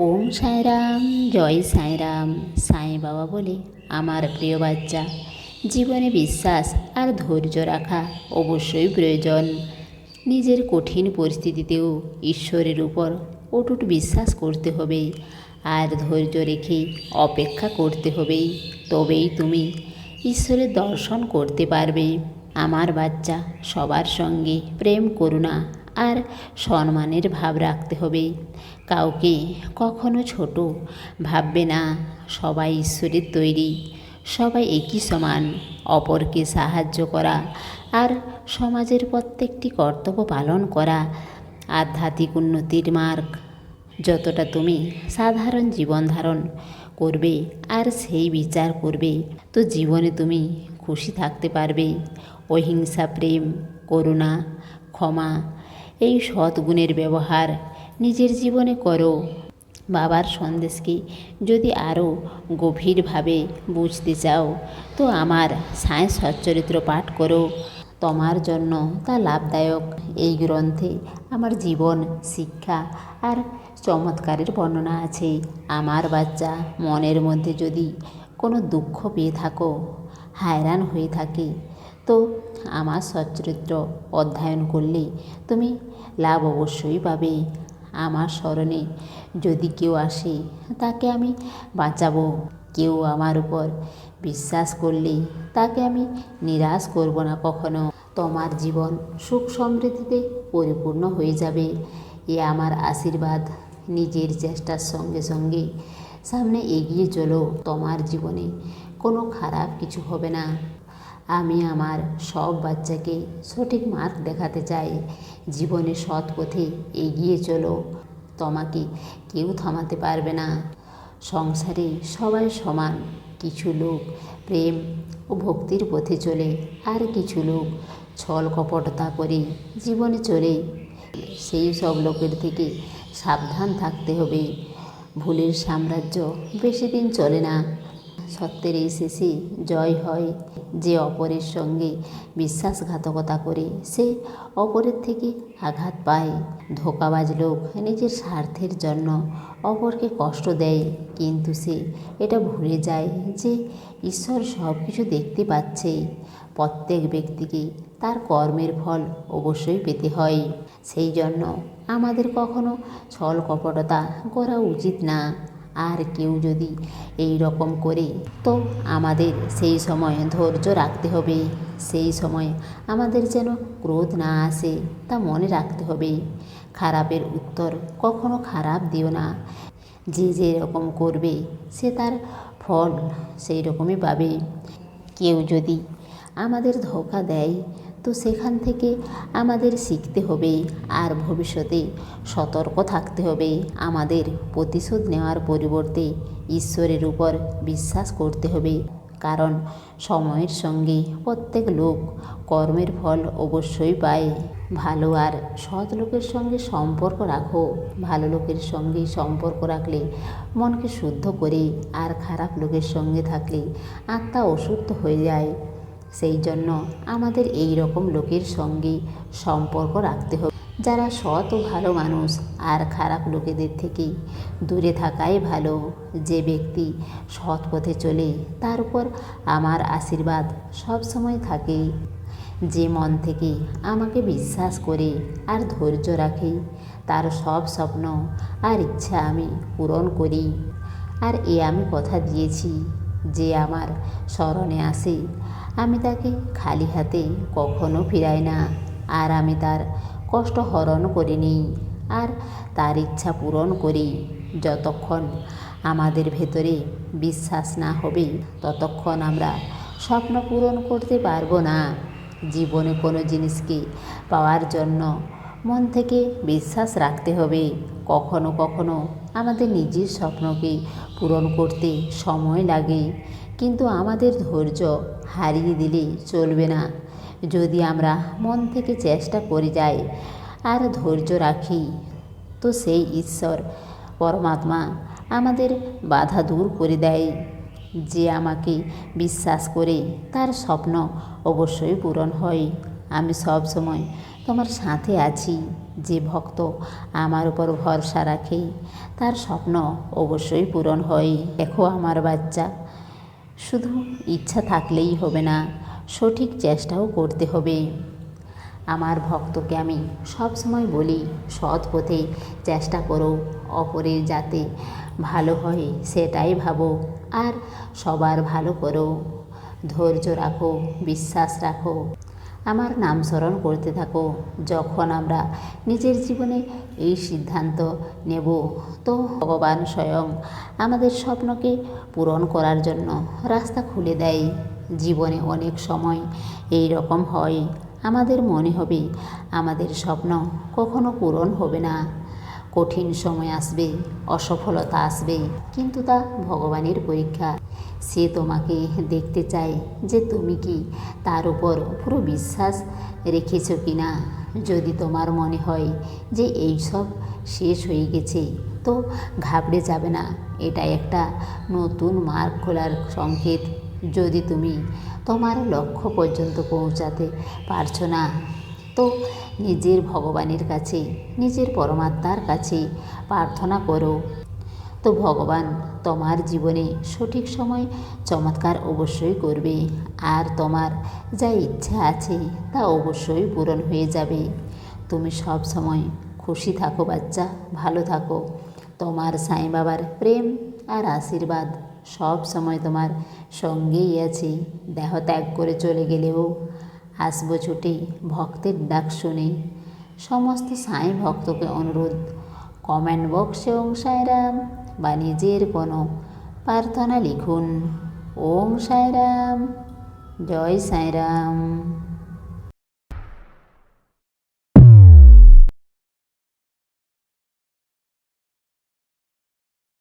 ওম সাঁয়রাম জয় সাঁয়রাম সাঁই বাবা বলে আমার প্রিয় বাচ্চা। জীবনে বিশ্বাস আর ধৈর্য রাখা অবশ্যই প্রয়োজন। নিজের কঠিন পরিস্থিতিতেও ঈশ্বরের উপর অটুট বিশ্বাস করতে হবে আর ধৈর্য রেখে অপেক্ষা করতে হবে। তবেই তুমি ঈশ্বরের দর্শন করতে পারবে। আমার বাচ্চা, সবার সঙ্গে প্রেম করুণা আর সম্মানের ভাব রাখতে হবে। কাউকে কখনো ছোট ভাববে না, সবাই ঈশ্বরের তৈরি, সবাই একই সমান, অপরকে সাহায্য করা আর সমাজের প্রত্যেকটি কর্তব্য পালন করা আধ্যাত্মিক উন্নতির মার্গ। যতটা তুমি সাধারণ জীবন ধারণ করবে আর সেই বিচার করবে, তো জীবনে তুমি খুশি থাকতে পারবে। অহিংসা, প্রেম, করুণা, ক্ষমা এই সৎগুণের ব্যবহার নিজের জীবনে করো। বাবার সন্দেশকে যদি আরও গভীরভাবে বুঝতে চাও, তো আমার সায়েন্স সচ্চরিত্র পাঠ করো। তোমার জন্য তা লাভদায়ক। এই গ্রন্থে আমার জীবন, শিক্ষা আর চমৎকারের বর্ণনা আছে। আমার বাচ্চা মনের মধ্যে যদি কোনো দুঃখ পেয়ে থাকো, হায়রান হয়ে থাকে তো আমার সচ্চরিত্র অধ্যয়ন করলে তুমি লাভ অবশ্যই পাবে। আমার স্মরণে যদি কেউ আসে, তাকে আমি বাঁচাবো। কেউ আমার উপর বিশ্বাস করলে তাকে আমি নিরাশ করব না কখনো। তোমার জীবন সুখ সমৃদ্ধিতে পরিপূর্ণ হয়ে যাবে। এ আমার আশীর্বাদ। নিজের চেষ্টার সঙ্গে সঙ্গে সামনে এগিয়ে চলো। তোমার জীবনে কোনো খারাপ কিছু হবে না। আমি আমার সব বাচ্চাকে সঠিক মার্গ দেখাতে চাই। জীবনে সৎ পথে এগিয়ে চলো। তোমাকে কেউ থামাতে পারবে না। সংসারে সবাই সমান। কিছু লোক প্রেম ও ভক্তির পথে চলে, আর কিছু লোক ছল কপটতা করে জীবনে চলে। সেই সব লোকের থেকে সাবধান থাকতে হবে। ভুলের সাম্রাজ্য বেশি দিন চলে না। সত্যের এই শেষে জয় হয়। যে অপরের সঙ্গে বিশ্বাসঘাতকতা করে, সে অপরের থেকে আঘাত পায়। ধোকাবাজ লোক নিজের স্বার্থের জন্য অপরকে কষ্ট দেয়, কিন্তু সে এটা ভুলে যায় যে ঈশ্বর সব কিছু দেখতে পাচ্ছে। প্রত্যেক ব্যক্তিকে তার কর্মের ফল অবশ্যই পেতে হয়। সেই জন্য আমাদের কখনো ছল কপটতা করা উচিত না। আর কেউ যদি এই রকম করে, তো আমাদের সেই সময় ধৈর্য রাখতে হবে। সেই সময় আমাদের যেন ক্রোধ না আসে, তা মনে রাখতে হবে। খারাপের উত্তর কখনো খারাপ দিও না। যে যে রকম করবে, সে তার ফল সেই রকমই পাবে। কেউ যদি আমাদের ধোকা দেয় তো সেখান থেকে আমাদের শিখতে হবে আর ভবিষ্যতে সতর্ক থাকতে হবে। আমাদের প্রতিশোধ নেওয়ার পরিবর্তে ঈশ্বরের উপর বিশ্বাস করতে হবে। কারণ সময়ের সঙ্গে প্রত্যেক লোক কর্মের ফল অবশ্যই পায়। ভালো আর সৎ লোকের সঙ্গে সম্পর্ক রাখো। ভালো লোকের সঙ্গে সম্পর্ক রাখলে মনকে শুদ্ধ করে আর খারাপ লোকের সঙ্গে থাকলে আত্মা অশুদ্ধ হয়ে যায়। সেই জন্য আমাদের এই রকম লোকের সঙ্গে সম্পর্ক রাখতে হবে। যারা সৎ ও ভালো মানুষ আর খারাপ লোকেদের থেকে দূরে থাকাই ভালো। যে ব্যক্তি সৎ পথে চলে, তার উপর আমার আশীর্বাদ সবসময় থাকে। যে মন থেকে আমাকে বিশ্বাস করে আর ধৈর্য রাখে, তার সব স্বপ্ন আর ইচ্ছা আমি পূরণ করি। আর এ আমি কথা দিয়েছি যে আমার স্মরণে আসে আমি তাকে খালি হাতে কখনো ফিরাই না। আর আমি তার কষ্ট হরণ করিনি, আর তার ইচ্ছা পূরণ করি। যতক্ষণ আমাদের ভেতরে বিশ্বাস না হবে, ততক্ষণ আমরা স্বপ্ন পূরণ করতে পারব না। জীবনে কোনো জিনিসকে পাওয়ার জন্য মন থেকে বিশ্বাস রাখতে হবে। কখনো কখনো আমাদের নিজের স্বপ্নকে পূরণ করতে সময় লাগে। কিন্তু আমাদের ধৈর্য হারিয়ে দিলে চলবে না। যদি আমরা মন থেকে চেষ্টা করে যাই আর ধৈর্য রাখি, তো সেই ঈশ্বর পরমাত্মা আমাদের বাধা দূর করে দেয়। যে আমাকে বিশ্বাস করে তার স্বপ্ন অবশ্যই পূরণ হয়। আমি সব সময় তোমার সাথে আছি। যে ভক্ত আমার উপর ভরসা রাখে, তার স্বপ্ন অবশ্যই পূরণ হয়। দেখো আমার বাচ্চা শুধু ইচ্ছা থাকলেই হবে না, সঠিক চেষ্টাও করতে হবে। আমার ভক্তকে আমি সবসময় বলি, সৎ পথে চেষ্টা করো, অপরের যাতে ভালো হয় সেটাই ভাবো, আর সবার ভালো করো। ধৈর্য রাখো, বিশ্বাস রাখো। আমার নাম স্মরণ করতে থাকো। যখন আমরা নিজের জীবনে এই সিদ্ধান্ত নেব, তো ভগবান স্বয়ং আমাদের স্বপ্নকে পূরণ করার জন্য রাস্তা খুলে দেয়। জীবনে অনেক সময় এই রকম হয়। আমাদের মনে হবে, আমাদের স্বপ্ন কখনো পূরণ হবে না। কঠিন সময় আসবে, অসফলতা আসবে, কিন্তু তা ভগবানের পরীক্ষা। সে তোমাকে দেখতে চায় যে তুমি কি তার উপর পুরো বিশ্বাস রেখেছ কি না যদি তোমার মনে হয় যে এই সব শেষ হয়ে গেছে, তো ঘাবড়ে যাবে না। এটা একটা নতুন মার্গ খোলার সংকেত। যদি তুমি তোমার লক্ষ্য পর্যন্ত পৌঁছাতে পারছ না, তো নিজের ভগবানের কাছে, নিজের পরমাত্মার কাছে প্রার্থনা করো। তো ভগবান তোমার জীবনে সঠিক সময় চমৎকার অবশ্যই করবে। আর তোমার যা ইচ্ছা আছে তা অবশ্যই পূরণ হয়ে যাবে। তুমি সব সময় খুশি থাকো বাচ্চা, ভালো থাকো। তোমার সাই বাবার প্রেম আর আশীর্বাদ সব সময় তোমার সঙ্গেই আছে। দেহ ত্যাগ করে চলে গেলেও আসব ছুটে ভক্তের ডাক শুনে। সমস্ত সাই ভক্তকে অনুরোধ, কমেন্ট বক্সে ওং সাইরাম বা নিজের কোনো প্রার্থনা লিখুন। ওম সাইরাম জয় সাইরাম